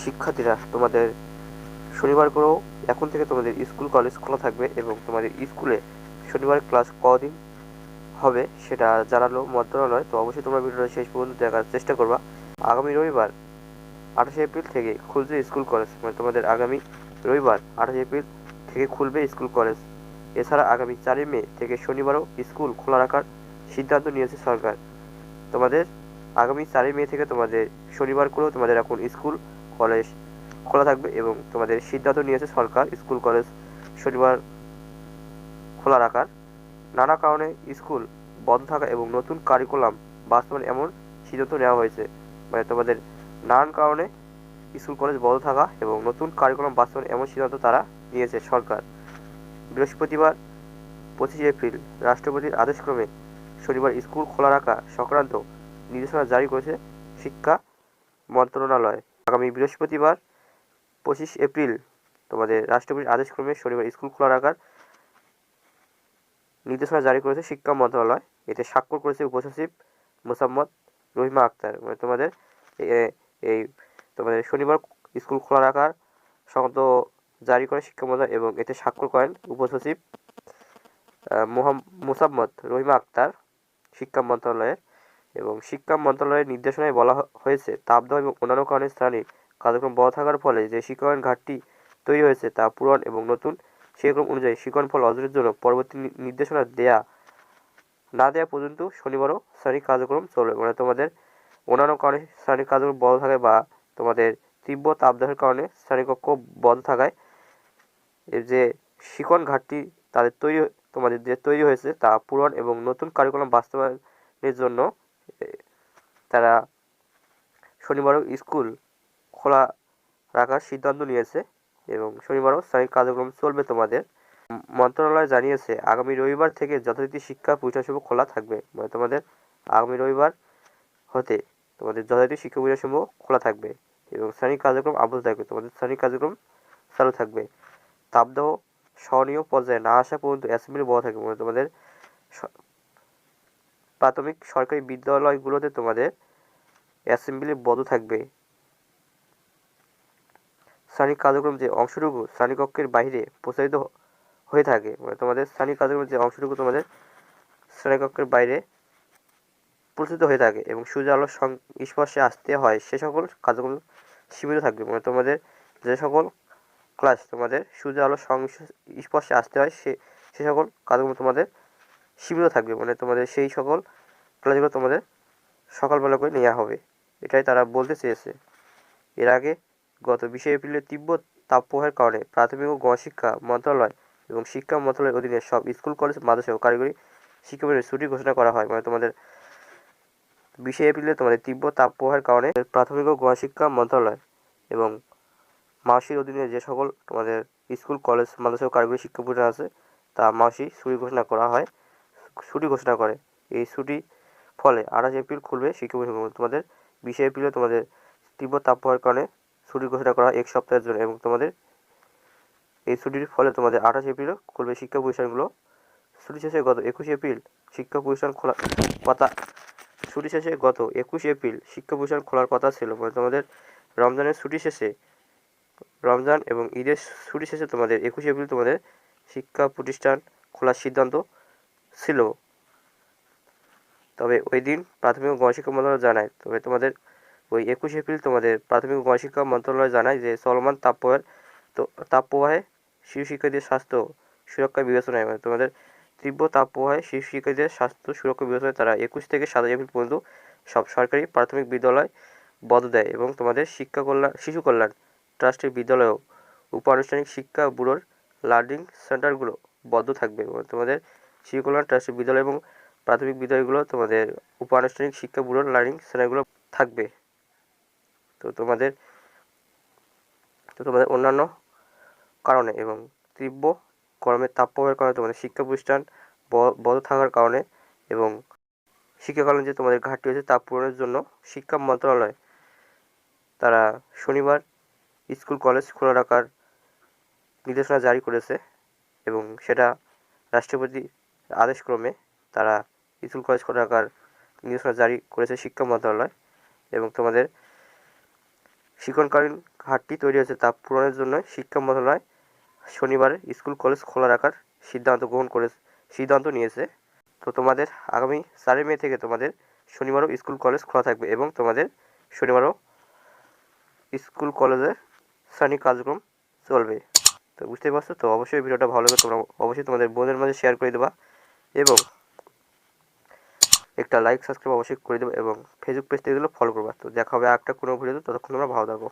শিক্ষার্থীরা তোমাদের শনিবার করেও এখন থেকে তোমাদের স্কুল, কলেজ খোলা থাকবে এবং তোমাদের স্কুলে শনিবার ক্লাস কদিন হবে সেটা জানালো মন্ত্রণালয়। তো অবশ্যই তোমরা ভিডিওটা শেষ পর্যন্ত দেখার চেষ্টা করবা। আগামী রবিবার, আঠাশে এপ্রিল থেকে খুলছে স্কুল, কলেজ। মানে তোমাদের আগামী রবিবার, আঠাশে এপ্রিল থেকে খুলবে স্কুল, কলেজ। এছাড়া আগামী চারই মে থেকে শনিবারও স্কুল খোলা রাখার সিদ্ধান্ত নিয়েছে সরকার। তোমাদের আগামী চারই মে থেকে তোমাদের শনিবার করেও তোমাদের এখন স্কুল কলেজ খোলা থাকবে এবং তোমাদের সিদ্ধান্ত নিয়েছে সরকার, স্কুল, কলেজ, শনিবার খোলা রাখার। নানা কারণে স্কুল বন্ধ থাকা এবং নতুন কারিকুলাম বাস্তবায়ন এমন সিদ্ধান্ত নেওয়া হয়েছে। মানে তোমাদের নানান কারণে স্কুল, কলেজ বন্ধ থাকা এবং নতুন কারিকুলাম বাস্তবায়ন এমন সিদ্ধান্ত তারা নিয়েছে সরকার। বৃহস্পতিবার পঁচিশে এপ্রিল রাষ্ট্রপতির আদেশক্রমে শনিবার স্কুল খোলা রাখা সংক্রান্ত নির্দেশনা জারি করেছে শিক্ষা মন্ত্রণালয়। আগামী বৃহস্পতিবার পঁচিশ এপ্রিল তোমাদের রাষ্ট্রপতির আদেশক্রমে শনিবার স্কুল খোলা রাখার নির্দেশনা জারি করেছে শিক্ষা মন্ত্রণালয়। এতে স্বাক্ষর করেছে উপসচিব মোসাম্মদ রহিমা আক্তার। মানে তোমাদের এই তোমাদের শনিবার স্কুল খোলা রাখার সংক্রান্ত জারি করে শিক্ষা মন্ত্রণালয় এবং এতে স্বাক্ষর করেন উপসচিব আহ, মোহাম- মোসাম্মদ রহিমা আক্তার শিক্ষা মন্ত্রণালয়ের এবং শিক্ষা মন্ত্রণালয়ের নির্দেশনায় বলা হয়েছে, তাপদাহ এবং অন্যান্য কারণে স্থানীয় কার্যক্রম বন্ধ থাকার ফলে যে শিক্ষায়ন ঘাটতি তৈরি হয়েছে তা পূরণ এবং নতুন সেরকম অনুযায়ী শিক্ষণ ফল অর্জনের জন্য পরবর্তী নির্দেশনা দেয়া না দেওয়া পর্যন্ত শনিবারও শ্রেণিক কার্যক্রম চলবে মানে তোমাদের অন্যান্য কারণে শ্রেণিক কার্যক্রম বন্ধ থাকায় বা তোমাদের তীব্র তাপদাহের কারণে শ্রেণীকক্ষ বন্ধ থাকায় যে শিকন ঘাটতি তাদের তৈরি তোমাদের যে তৈরি হয়েছে তা পূরণ এবং নতুন কারিকুলাম বাস্তবায়নের জন্য তারা শনিবারও স্কুল খোলা রাখার সিদ্ধান্ত নিয়েছে এবং শনিবারও শ্রেণিক কার্যক্রম চলবে তোমাদের। মন্ত্রণালয় জানিয়েছে, আগামী রবিবার থেকে যথারীতি শিক্ষা প্রতিষ্ঠানসমূহ খোলা থাকবে। মানে তোমাদের আগামী রবিবার হতে তোমাদের যথারীতি শিক্ষা প্রতিষ্ঠানসমূহ খোলা থাকবে এবং শ্রেণিক কার্যক্রম আবদ্ধ থাকবে। তোমাদের শ্রেণিক কার্যক্রম চালু থাকবে। তাপদাহ সহনীয় পর্যায়ে না আসা পর্যন্ত অ্যাসেম্বলি বন্ধ থাকবে। মানে তোমাদের প্রাথমিক সরকারি বিদ্যালয়গুলোতে তোমাদের অ্যাসেম্বলি বন্ধ থাকবে। শ্রেণিক কার্যক্রম যে অংশটুকু শ্রেণীকক্ষের বাইরে প্রচারিত হয়ে থাকে মানে তোমাদের শ্রেণিক কার্যক্রম যে অংশটুকু তোমাদের শ্রেণীকক্ষের বাইরে প্রচারিত হয়ে থাকে এবং সূর্য আলোর সং- স্পর্শে আসতে হয়, সে সকল কার্যক্রম সীমিত থাকবে। মানে তোমাদের যে সকল ক্লাস তোমাদের সূর্য আলোর সং- স্পর্শে আসতে হয়, সে সে সকল কাজগুলো তোমাদের সীমিত থাকবে। মানে তোমাদের সেই সকল ক্লাসগুলো তোমাদের সকালবেলা করে নেওয়া হবে। এটাই তারা বলতে চেয়েছে। এর আগে গত বিশে এপ্রিলের তীব্র তাপপ্রবাহের কারণে প্রাথমিক ও গণশিক্ষা মন্ত্রণালয় এবং শিক্ষা মন্ত্রণালয়ের অধীনে সব স্কুল, কলেজ মাদ্রাসা ও কারিগরি শিক্ষা বিভাগের ছুটি ঘোষণা করা হয়। মানে তোমাদের বিশে এপ্রিলে তোমাদের তীব্র তাপপ্রবাহের কারণে প্রাথমিক ও গণশিক্ষা মন্ত্রণালয় এবং মাসির অধীনে যে সকল তোমাদের স্কুল, কলেজ, মাদ্রাসা ও কারিগরি শিক্ষা প্রতিষ্ঠান আছে, তা মাসি ছুটি ঘোষণা করা হয়। ছুটি ঘোষণা করে। এই ছুটি ফলে আঠাশ এপ্রিল খুলবে শিক্ষা তোমাদের বিশে এপ্রিলে তোমাদের তীব্র তাপপ্রবাহের কারণে ছুটি ঘোষণা করা এক সপ্তাহের জন্য এবং তোমাদের এই ছুটির ফলে তোমাদের আঠাশ এপ্রিলও খুলবে শিক্ষা প্রতিষ্ঠানগুলো। ছুটি শেষে গত একুশে এপ্রিল শিক্ষা প্রতিষ্ঠান খোলা কথা, ছুটি শেষে গত একুশে এপ্রিল শিক্ষা প্রতিষ্ঠান খোলার কথা ছিল। মানে তোমাদের রমজানের ছুটি শেষে, রমজান এবং ঈদের ছুটি শেষে তোমাদের একুশে এপ্রিল তোমাদের শিক্ষা প্রতিষ্ঠান খোলার সিদ্ধান্ত ছিল। তবে ওই দিন প্রাথমিক গণশিক্ষা মন্ত্রণালয় জানায়, তবে তোমাদের ওই একুশে এপ্রিল তোমাদের প্রাথমিক গণশিক্ষা মন্ত্রণালয় জানায় যে চলমান তাপপ্রবাহের তো তাপপ্রবাহে শিশু শিক্ষার্থীদের স্বাস্থ্য সুরক্ষা বিবেচনায় মানে তোমাদের তীব্র তাপপ্রবাহে শিশু শিক্ষার্থীদের স্বাস্থ্য সুরক্ষা বিবেচনায় তারা একুশ থেকে সাতাশ এপ্রিল পর্যন্ত সব সরকারি প্রাথমিক বিদ্যালয় বদ দেয় এবং তোমাদের শিক্ষা কল্যাণ, শিশু কল্যাণ ট্রাস্টের বিদ্যালয়েও উপ আনুষ্ঠানিক শিক্ষা ব্যুরোর লার্নিং সেন্টারগুলো বন্ধ থাকবে এবং তোমাদের শিশু কল্যাণ ট্রাস্টের বিদ্যালয় এবং প্রাথমিক বিদ্যালয়গুলো তোমাদের উপ আনুষ্ঠানিক শিক্ষা ব্যুরোর লার্নিং সেন্টারগুলো থাকবে। তো তোমাদের তো তোমাদের অন্যান্য কারণে এবং তীব্র গরমের তাপপ্রবাহের কারণে তোমাদের শিক্ষা প্রতিষ্ঠান বন্ধ থাকার কারণে এবং শিক্ষাকালীন যে তোমাদের ঘাটতি হয়েছে তা পূরণের জন্য শিক্ষা মন্ত্রণালয়, তারা শনিবার স্কুল, কলেজ খোলা রাখার নির্দেশনা জারি করেছে এবং সেটা রাষ্ট্রপতি আদেশক্রমে তারা স্কুল কলেজ রাখার নির্দেশনা জারি করেছে শিক্ষা মন্ত্রণালয় এবং তোমাদের শিক্ষণকালীন ঘাটতি তৈরি হয়েছে তা পূরণের জন্য শিক্ষা মন্ত্রণালয় শনিবার স্কুল কলেজ খোলা রাখার সিদ্ধান্ত গ্রহণ করে সিদ্ধান্ত নিয়েছে। তো তোমাদের আগামী চারই মে থেকে তোমাদের শনিবারও স্কুল কলেজ খোলা থাকবে এবং তোমাদের শনিবারও স্কুল কলেজের শ্রেণি কার্যক্রম চলবে। তো বুঝতেই পারছ? তো অবশ্যই ভিডিওটা ভালো লাগে তোমরা অবশ্যই তোমাদের বোনের মাঝে শেয়ার করে দেবা। এবং একটা লাইক সাবস্ক্রাইব অবশ্যই করে দেবো এবং ফেসবুক পেজ থেকে ফলো করব। তো দেখা হবে একটা কোনো ভিডিওতে ততক্ষণ আমরা ভালো থাকো।